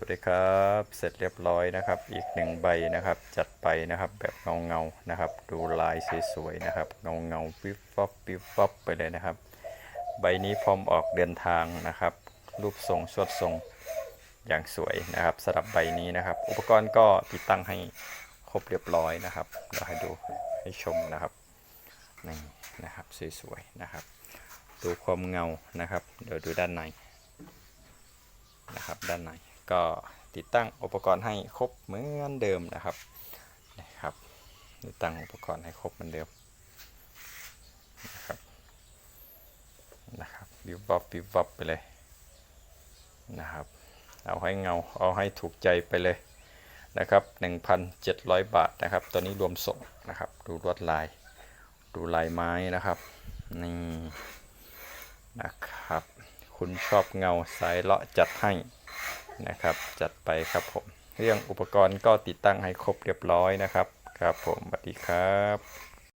วัสดีครับ เสร็จเรียบร้อยนะครับ อีกหนึ่งใบนะครับ จัดไปนะครับแบบเงาเงานะครับ ดูลายสวยๆนะครับ เงาเงาๆวิบวับวิบวับไปเลยนะครับ ใบนี้พร้อมออกเดินทางนะครับ รูปทรงสวดทรงอย่างสวยนะครับสำหรับใบนี้นะครับ อุปกรณ์ก็ติดตั้งให้ครบเรียบร้อยนะครับเดี๋ยวให้ดูให้ชมนะครับนี่นะครับสวยๆนะครับ ดูความเงานะครับ เดี๋ยวดูด้านในนะครับด้านใน ก็ติดตั้งอุปกรณ์ให้ครบเหมือนเดิมนะครับนะครับติดตั้งอุปกรณ์ให้ครบเหมือนเดิมนะครับนะครับวิบวับวิบวับไปเลยนะครับ เอาให้เงาเอาให้ถูกใจไปเลยนะครับ 1,700 บาทนะครับ ตัวนี้รวมส่งนะครับ ดูลวดลาย ดูลายไม้นะครับ นี่นะครับ คุณชอบเงาสายเลาะจัดให้ นะครับจัดไปครับผม เรื่องอุปกรณ์ก็ติดตั้งให้ครบเรียบร้อยนะครับ ครับผมสวัสดีครับ